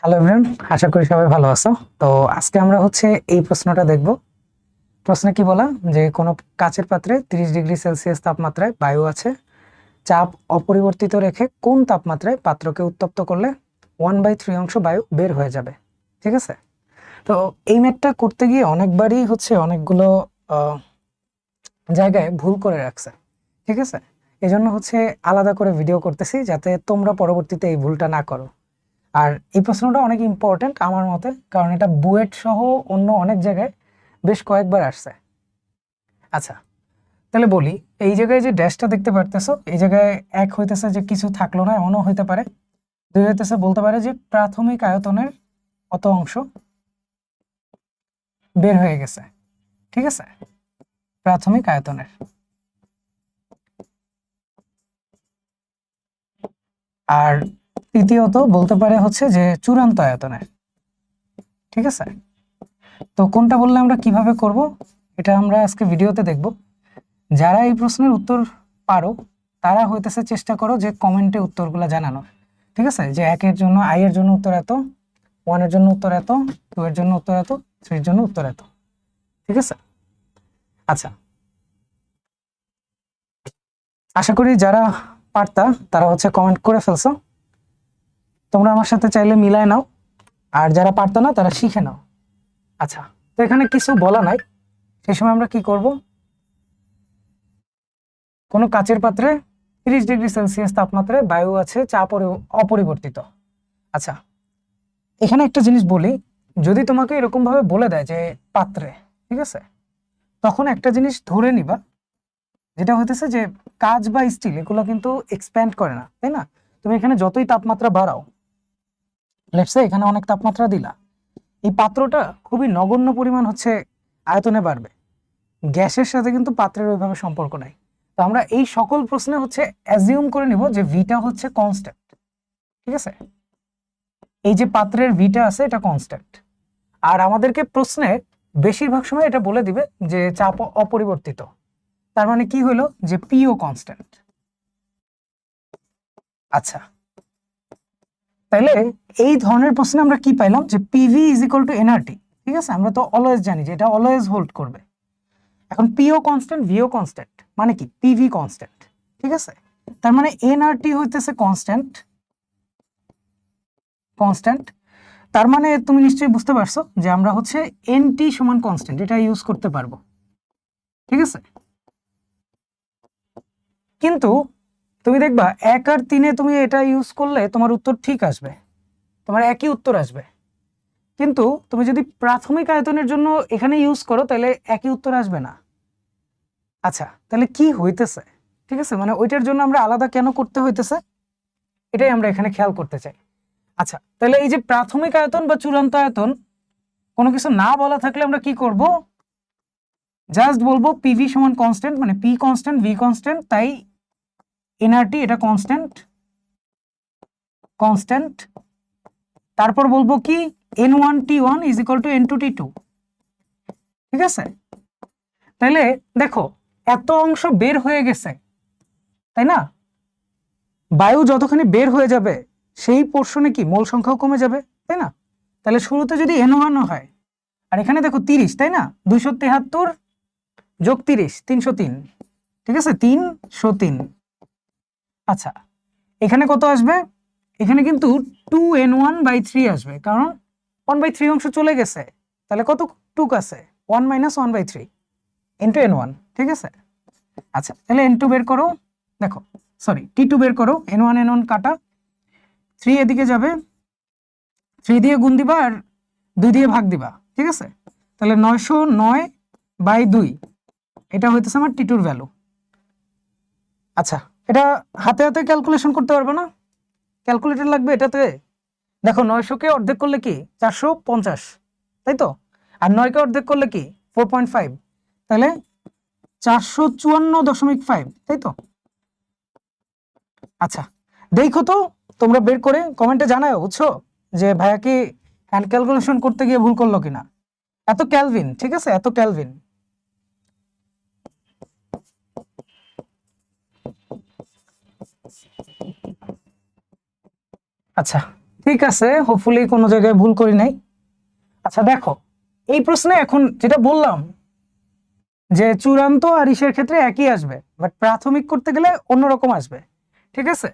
Hello everyone আশা করি সবাই ভালো আছো। তো আজকে আমরা হচ্ছে এই প্রশ্নটা দেখব। প্রশ্নে কি বলা? যে কোনো কাচের পাত্রে তিরিশ ডিগ্রি সেলসিয়াস তাপমাত্রায় বায়ু আছে। চাপ অপরিবর্তিত রেখে কোন তাপমাত্রায় পাত্রকে উত্তপ্ত করলে ওয়ান বাই থ্রি অংশ বায়ু বের হয়ে যাবে? ঠিক আছে? তো এই ম্যাথটা করতে গিয়ে অনেকবারই হচ্ছে অনেকগুলো জায়গায় ভুল করে রাখছে। ঠিক আছে? এই জন্য হচ্ছে আলাদা করে ভিডিও করতেছি যাতে তোমরা পরবর্তীতে এই ভুলটা না করো। আর এই প্রশ্নটা অনেক ইম্পর্ট্যান্ট আমার মতে, কারণ এটা বুয়েট সহ অন্য অনেক জায়গায় বেশ কয়েকবার আসছে। আচ্ছা তাহলে বলি, এই জায়গায় যে ড্যাশটা দেখতে পারতেছো, এই জায়গায় এক হইতেছে যে কিছু থাকল না, এমনও হইতে পারে। দুই হইতেছে বলতে পারে যে প্রাথমিক আয়তনের কত অংশ বের হয়ে গেছে। ঠিক আছে? প্রাথমিক আয়তনের। আর তৃতীয়ত বলতে পারে হচ্ছে যে চূড়ান্ত আয়তনের ঠিক আছে? তো কোনটা বললে আমরা কীভাবে করব? এটা আমরা আজকে ভিডিওতে দেখব। যারা এই প্রশ্নের উত্তর পারো, তারা হইতেছে চেষ্টা করো যে কমেন্টে উত্তরগুলো জানানোর। ঠিক আছে? যে একের জন্য আই এর জন্য উত্তর এত ওয়ানের জন্য উত্তর এত, টু এর জন্য উত্তর এত, থ্রির জন্য উত্তর এত। ঠিক আছে? আচ্ছা। আশা করি যারা পারতা, তারা হচ্ছে কমেন্ট করে ফেলছো। তোমরা আমার সাথে চাইলে মিলায় নাও। আর যারা পারতো না, তারা শিখে নাও। আচ্ছা তো এখানে কিছু বলা নাই। সেই সময় আমরা কি করব? কোনো কাচের পাত্রে তিরিশ ডিগ্রি সেলসিয়াস তাপমাত্রায় বায়ু আছে অরি- অপরিবর্তিত। আচ্ছা এখানে একটা জিনিস বলি। যদি তোমাকে এরকম ভাবে বলে দেয় যে পাত্রে, ঠিক আছে? তখন একটা জিনিস ধরে নিবা, যেটা হইতেছে যে কাজ বা স্টিল এগুলো কিন্তু এক্সপ্যান্ড করে না, তাই না? তুমি এখানে যতই তাপমাত্রা বাড়াও লেটসে এখানে অনেক তাপমাত্রা দিলা। এই পাত্রটা খুবই নগণ্য পরিমাণ হচ্ছে আয়তনে বাড়বে। গ্যাসের সাথে কিন্তু পাত্রের ওইভাবে সম্পর্ক নাই। তো আমরা এই সকল প্রশ্নে হচ্ছে অ্যাজিউম করে নিব যে ভিটা হচ্ছে কনস্ট্যান্ট ঠিক আছে? এই যে পাত্রের ভিটা আছে, এটা কনস্ট্যান্ট আর আমাদেরকে প্রশ্নে বেশিরভাগ সময় এটা বলে দিবে যে চাপ অপরিবর্তিত। তার মানে কি হলো? যে পিও কনস্ট্যান্ট আচ্ছা। তাহলে এই ধরনের প্রশ্নে আমরা কি পাইলাম? যে PV is equal to nRT ঠিক আছে? আমরা তো অলওয়েজ জানি যে এটা অলওয়েজ হোল্ড করবে। এখন পিও কনস্ট্যান্ট ভিও কনস্ট্যান্ট মানে কি? পিভি কনস্ট্যান্ট ঠিক আছে? তার মানে এনআরটি হইতেছে কনস্ট্যান্ট কনস্ট্যান্ট তার মানে তুমি নিশ্চয়ই বুঝতে পারছ যে আমরা হচ্ছে এনটি সমান কনস্ট্যান্ট এটা ইউজ করতে পারব। ঠিক আছে? কিন্তু তুমি দেখবা, এক আর তিনে তুমি এটা ইউজ করলে তোমার উত্তর ঠিক আসবে। তোমার একই উত্তর আসবে। কিন্তু তুমি যদি প্রাথমিক আয়তনের জন্য এখানে ইউজ করো, তাহলে একই উত্তর আসবে না। আচ্ছা তাহলে কি হইতেছে? ঠিক আছে মানে ওইটার জন্য আমরা আলাদা কেন করতে হইতেছে? এটাই আমরা এখানে খেয়াল করতে চাই। আচ্ছা তাহলে এই যে প্রাথমিক আয়তন বা চূড়ান্ত আয়তন, কোনো কিছু না বলা থাকলে আমরা কি করব? জাস্ট বলব পিভি সমান কনস্ট্যান্ট মানে পি কনস্ট্যান্ট ভি কনস্ট্যান্ট তাই এনআরটি এটা কনস্ট্যান্ট কনস্ট্যান্ট তারপর বলব কি? N one T one is equal to n two T two ঠিক আছে? তাইলে দেখো, এত অংশ বের হয়ে গেছে, তাই না? বায়ু যতখানি বের হয়ে যাবে, সেই পোর্শনে কি মোল সংখ্যাও কমে যাবে, তাই না? তাহলে শুরুতে যদি এন ওয়ান হয়, আর এখানে দেখো তিরিশ, তাই না? দুইশো তেহাত্তর যোগ তিরিশ, তিনশো তিন। ঠিক আছে? তিনশো তিন। আচ্ছা এখানে কত আসবে? এখানে কিন্তু two n one by three আসবে, কারণ ওয়ান বাই থ্রি অংশ চলে গেছে। তাহলে কত টুক আছে? One minus one by three into n one ঠিক আছে? আচ্ছা তাহলে এন টু বের করো। দেখো সরি টি টু বের করো এন ওয়ান এন ওয়ান কাটা। থ্রি এদিকে যাবে। থ্রি দিয়ে গুণ দিবা আর দুই দিয়ে ভাগ দিবা, ঠিক আছে? তাহলে নয়শো নয় বাই দুই, এটা হইতেছে আমার টি টুর ভ্যালু আচ্ছা এটা হাতে হাতে ক্যালকুলেশন করতে পারবে না? ক্যালকুলেটর লাগবে এটাতে। দেখো নয়শোকে অর্ধেক করলে কি? চারশো পঞ্চাশ। তাই তো? আর নয়কে অর্ধেক করলে কি? ফোর পয়েন্ট ফাইভ তাহলে চারশো চুয়ান্ন দশমিক ফাইভ তাই তো? আচ্ছা দেখো তো, তোমরা বের করে কমেন্টে জানায় বুঝছ? যে ভাইয়া কি হ্যান্ড ক্যালকুলেশন করতে গিয়ে ভুল করল কিনা? এত ক্যালভিন ঠিক আছে? এত ক্যালভিন আচ্ছা ঠিক আছে হোপফুলি কোনো জায়গায় ভুল করি নাই। আচ্ছা দেখো, এই প্রশ্নে এখন যেটা বললাম, যে চূড়ান্ত আর ইসের ক্ষেত্রে একই আসবে বাট প্রাথমিক করতে গেলে অন্যরকম আসবে, ঠিক আছে?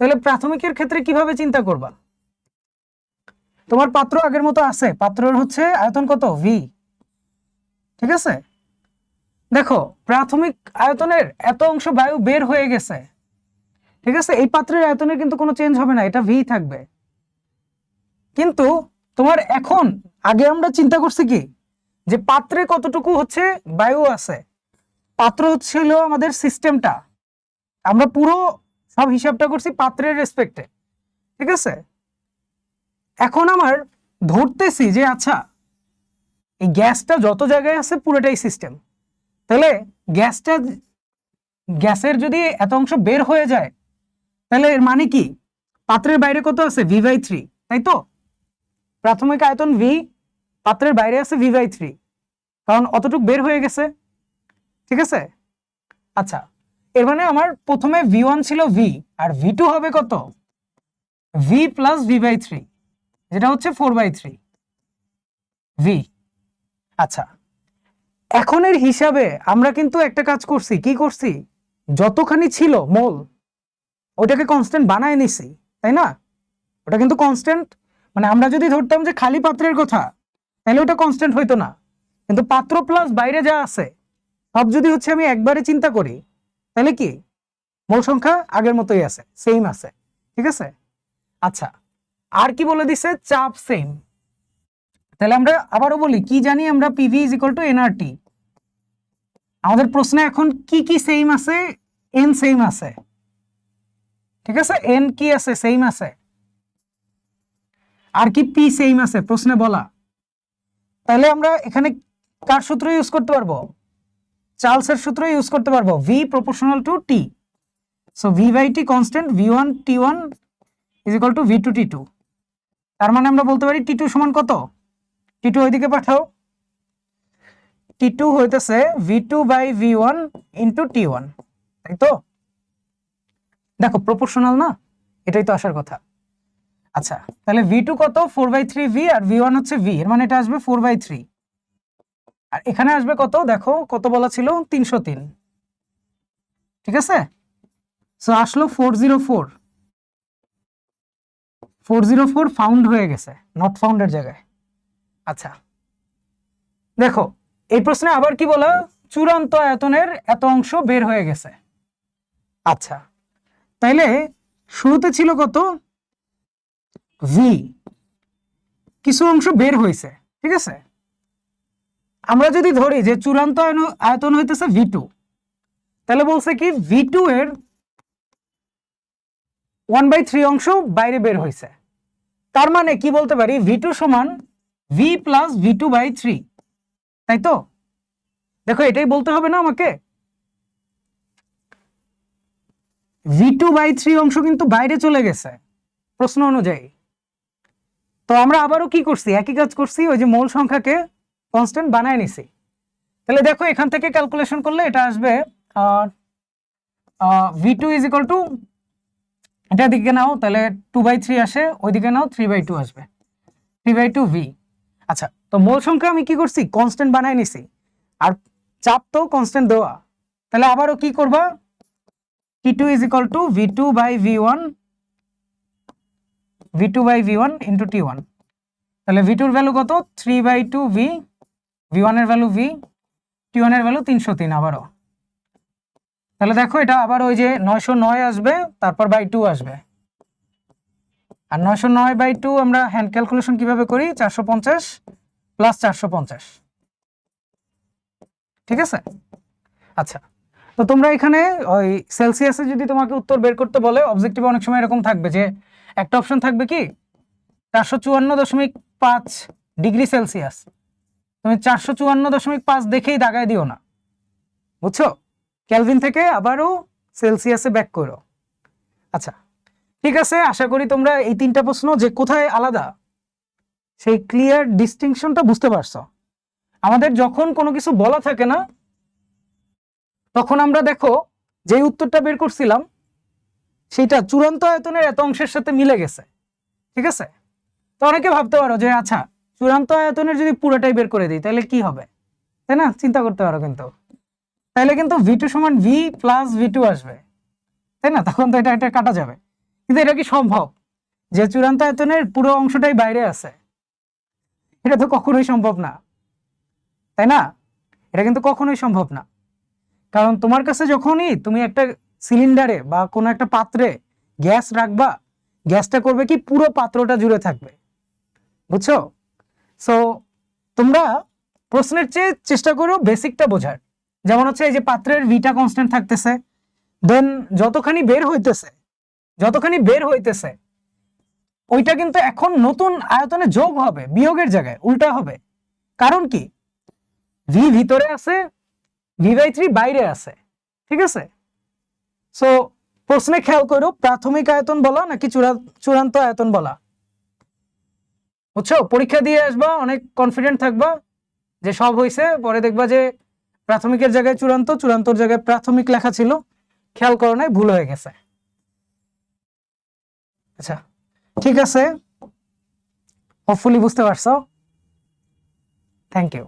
তাহলে প্রাথমিকের ক্ষেত্রে কীভাবে চিন্তা করবা? তোমার পাত্র আগের মতো আছে, পাত্রের হচ্ছে আয়তন কত? ভি ঠিক আছে? দেখো, প্রাথমিক আয়তনের এত অংশ বায়ু বের হয়ে গেছে ঠিক আছে? এই পাত্রের আয়তনের কিন্তু কোনো চেঞ্জ হবে না, এটা ভি থাকবে। কিন্তু তোমার এখন, আগে আমরা চিন্তা করছি কি? যে পাত্রে কতটুকু হচ্ছে বায়ু আছে? পাত্র হচ্ছিল আমাদের সিস্টেমটা আমরা পুরো সব হিসাবটা করছি পাত্রের রেসপেক্টে ঠিক আছে? এখন আমার ধরতেছি যে আচ্ছা এই গ্যাসটা যত জায়গায় আছে পুরোটাই সিস্টেম তাহলে গ্যাসটা, গ্যাসের যদি এত অংশ বের হয়ে যায় তাহলে এর মানে কি? পাত্রের বাইরে কত আছে? ভি বাই থ্রি তাই তো? প্রাথমিক আয়তন ভি পাত্রের বাইরে আছে ভি বাই থ্রি কারণ অতটুকু বের হয়ে গেছে। ঠিক আছে? আচ্ছা এর মানে আমার প্রথমে ভি ওয়ান ছিল ভি আর ভি টু হবে কত? V plus V by three যেটা হচ্ছে ফোর বাই থ্রি ভি আচ্ছা। এখনের হিসাবে আমরা কিন্তু একটা কাজ করছি, কি করছি? যতখানি ছিল, মোল ওটাকে কনস্ট্যান্ট বানায় নিছি, তাই না? ওটা কিন্তু কনস্ট্যান্ট মানে আমরা যদি ধরতাম যে খালি পাত্রের কথা, তাহলে ওটা কনস্ট্যান্ট হইতো না। কিন্তু পাত্র প্লাস বাইরে যা আছে, সব যদি হচ্ছে আমি একবারে চিন্তা করি, তাহলে কি? মোল সংখ্যা আগের মতোই আছে সেম আছে, ঠিক আছে? আচ্ছা আর কি বলে দিছে? চাপ সেম তাহলে আমরা আবারও বলি, কি জানি আমরা PV is equal to nRT আমাদের প্রশ্নে এখন কি কি সেম আছে এন সেম আছে? ঠিক আছে? এন কি আছে? সেম আছে। আর কি পি সেম আছে? প্রশ্নে বলা। তাহলে আমরা এখানে কার সূত্র ইউজ করতে পারব? চার্লসের সূত্র ইউজ করতে পারব। V proportional to T so V by T constant V one T one is equal to V two T two তার মানে আমরা বলতে পারি টি টু সমান কত? টি টু ওইদিকে পাঠাও। টি টু হইতেছে V two by V one into T one তাই তো? দেখো প্রপোর্শনাল না, এটাই তো আসার কথা। আচ্ছা তাহলে ভি টু কত? ফোর বাই থ্রি ভি আর ভি ওয়ান হচ্ছে ভি এর মানে এটা আসবে ফোর বাই থ্রি আর এখানে আসবে কত? দেখো, কত বলা ছিল? তিনশো তিন। ঠিক আছে? সো আসলো four zero four four zero four found হয়ে গেছে নট ফাউন্ডের জায়গায়। আচ্ছা দেখো, এই প্রশ্নে আবার কি বলা? চূড়ান্ত আয়তনের এত অংশ বের হয়ে গেছে। আচ্ছা তাইলে শুরুতে ছিল কত? ভি কিছু অংশ বের হয়েছে, ঠিক আছে? আমরা যদি ধরি যে চূড়ান্ত আয়তন হইতেছে ভি টু তাহলে বলছে কি ভি টু এর ওয়ান বাই থ্রি অংশ বাইরে বের হয়েছে। তার মানে কি বলতে পারি? ভি টু সমান V plus V two by three তাই তো? দেখো এটাই বলতে হবে না আমাকে? ভি টু বাই থ্রি অংশ কিন্তু বাইরে চলে গেছে, প্রশ্ন অনুযায়ী। তো আমরা আবারও কি করছি? একই কাজ করছি, ওই যে মূল সংখ্যাকে কনস্ট্যান্ট বানায় নিছি। তাহলে দেখো, এখান থেকে ক্যালকুলেশন করলে এটা আসবে V two is equal to এটা দিকে নাও, তাহলে টু বাই থ্রি আসে, ওইদিকে নাও থ্রি বাই টু আসবে। থ্রি বাই টু ভি আচ্ছা তো মূল সংখ্যা আমি কি করছি? কনস্ট্যান্ট বানায় নিছি। আর চাপ তো কনস্ট্যান্ট দেওয়া। তাহলে আবারও কি করবা? T two is equal to V two by V one V two by V one into T one তাহলে ভি টুর ভ্যালু কত? Three by two V V ওয়ানের ভ্যালু ভি টি ওয়ানের ভ্যালু তিনশো তিন আবারও। তাহলে দেখো এটা আবার ওই যে নয়শো নয় আসবে, তারপর বাই টু আসবে। আর নয়শো নয় বাই টু আমরা হ্যান্ড ক্যালকুলেশন কীভাবে করি? চারশো পঞ্চাশ প্লাস চারশো পঞ্চাশ। ঠিক আছে? আচ্ছা তো তোমরা এখানে ওই সেলসিয়াসে যদি তোমাকে উত্তর বের করতে বলে অবজেক্টিভ অনেক সময় এরকম থাকবে যে একটা অপশন থাকবে কি, চারশো চুয়ান্ন দশমিক পাঁচ ডিগ্রি সেলসিয়াস তুমি চারশো চুয়ান্ন দশমিক পাঁচ দেখেই দাগায় দিও না। বুঝছ? ক্যালভিন থেকে আবারও সেলসিয়াসে ব্যাক করো। আচ্ছা ঠিক আছে, আশা করি তোমরা এই তিনটা প্রশ্ন যে কোথায় আলাদা, সেই ক্লিয়ার ডিস্টিংশনটা বুঝতে পারছ। আমাদের যখন কোনো কিছু বলা থাকে না তখন আমরা দেখো যে উত্তরটা বের করছিলাম সেটা চূড়ান্ত আয়তনের এত অংশের সাথে মিলে গেছে। ঠিক আছে? তো অনেকে ভাবতে পারো যে আচ্ছা চূড়ান্ত আয়তনের যদি পুরোটাই বের করে দিই, তাহলে কি হবে? তাই না? চিন্তা করতে পারো কিন্তু। তাহলে কিন্তু ভি টু সমান ভি প্লাস ভি টু আসবে। তাই না? তখন তো এটা এটা কাটা যাবে। কিন্তু এটা কি সম্ভব? যে চূড়ান্ত আয়তনের পুরো অংশটাই বাইরে আছে। এটা তো কখনোই সম্ভব না। তাই না? এটা কিন্তু কখনোই সম্ভব না। কারণ তোমার কাছে যখনই তুমি একটা সিলিন্ডারে বা কোনো একটা পাত্রে গ্যাস রাখবা, গ্যাসটা করবে কি পুরো পাত্রটা জুড়ে থাকবে। বুঝছ? সো তোমরা প্রশ্নের চেয়ে চেষ্টা করো বেসিকটা বোঝার। যেমন হচ্ছে এই যে পাত্রের ভিটা কনস্ট্যান্ট থাকতেছে দেন যতখানি বের হইতেছে, যতখানি বের হইতেছে, ওইটা কিন্তু এখন নতুন আয়তনে যোগ হবে, বিয়োগের জায়গায়, উল্টা হবে। কারণ কি? ভি ভিতরে আছে ভি বাই থ্রি বাইরে আছে, ঠিক আছে? সো প্রশ্নে খেয়াল করো, প্রাথমিক আয়তন বলা নাকি চূড়ান্ত আয়তন বলা? বুঝছ? পরীক্ষা দিয়ে আসবা, অনেক কনফিডেন্ট থাকবা যে সব হয়েছে পরে দেখবা যে প্রাথমিকের জায়গায় চূড়ান্ত, চূড়ান্তর জায়গায় প্রাথমিক লেখা ছিল। খেয়াল করো নাই, ভুল হয়ে গেছে। আচ্ছা ঠিক আছে। হোপফুলি বুঝতে পারছ। Thank you